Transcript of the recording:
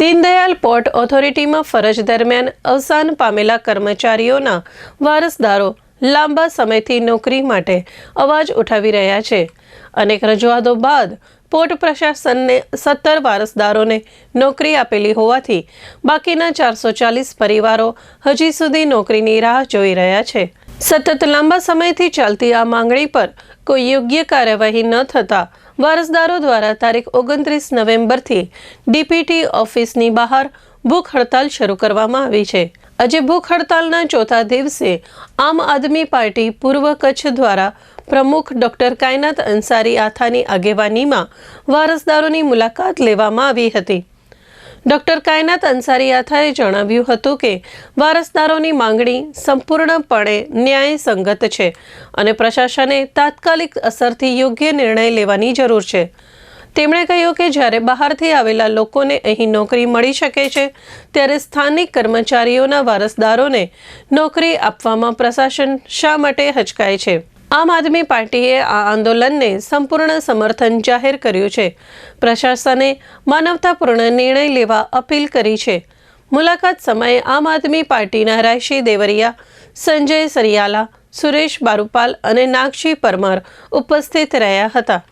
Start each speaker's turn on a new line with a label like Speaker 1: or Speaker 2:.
Speaker 1: Deendayal port ઓથોરિટીમાં ફરજ દરમિયાન અવસાન પામેલા કર્મચારીઓના વારસદારો લાંબા સમયથી નોકરી માટે અવાજ ઉઠાવી રહ્યા છે. અનેક રજૂઆતો બાદ પોર્ટ પ્રશાસનને સત્તર વારસદારોને નોકરી આપેલી હોવાથી બાકીના ચારસો ચાલીસ પરિવારો હજી સુધી નોકરીની રાહ જોઈ રહ્યા છે. સતત લાંબા સમયથી ચાલતી આ માંગણી પર કોઈ યોગ્ય કાર્યવાહી ન થતાં વારસદારો દ્વારા તારીખ ઓગણત્રીસ નવેમ્બરથી ડીપીટી ઓફિસની બહાર ભૂખ હડતાલ શરૂ કરવામાં આવી છે. આજે ભૂખ હડતાલના ચોથા દિવસે આમ આદમી પાર્ટી પૂર્વ કચ્છ દ્વારા પ્રમુખ ડોક્ટર કાયનાત અંસારી આથાની આગેવાનીમાં વારસદારોની મુલાકાત લેવામાં આવી હતી. ડોક્ટર કાયનાત અંસારી આથાએ જણાવ્યું હતું કે વારસદારોની માંગણી સંપૂર્ણપણે ન્યાયસંગત છે અને પ્રશાસને તાત્કાલિક અસરથી યોગ્ય નિર્ણય લેવાની જરૂર છે. તેમણે કહ્યું કે જ્યારે બહારથી આવેલા લોકોને અહીં નોકરી મળી શકે છે, ત્યારે સ્થાનિક કર્મચારીઓના વારસદારોને નોકરી આપવામાં પ્રશાસન શા માટે હચકાય છે? આમ આદમી પાર્ટીએ આ આંદોલનને સંપૂર્ણ સમર્થન જાહેર કર્યું છે. પ્રશાસને માનવતાપૂર્ણ નિર્ણય લેવા અપીલ કરી છે. મુલાકાત સમયે આમ આદમી પાર્ટીના રાયશી દેવરિયા, સંજય સરિયાલા, સુરેશ બારૂપાલ અને નાગશી પરમાર ઉપસ્થિત રહ્યા હતા.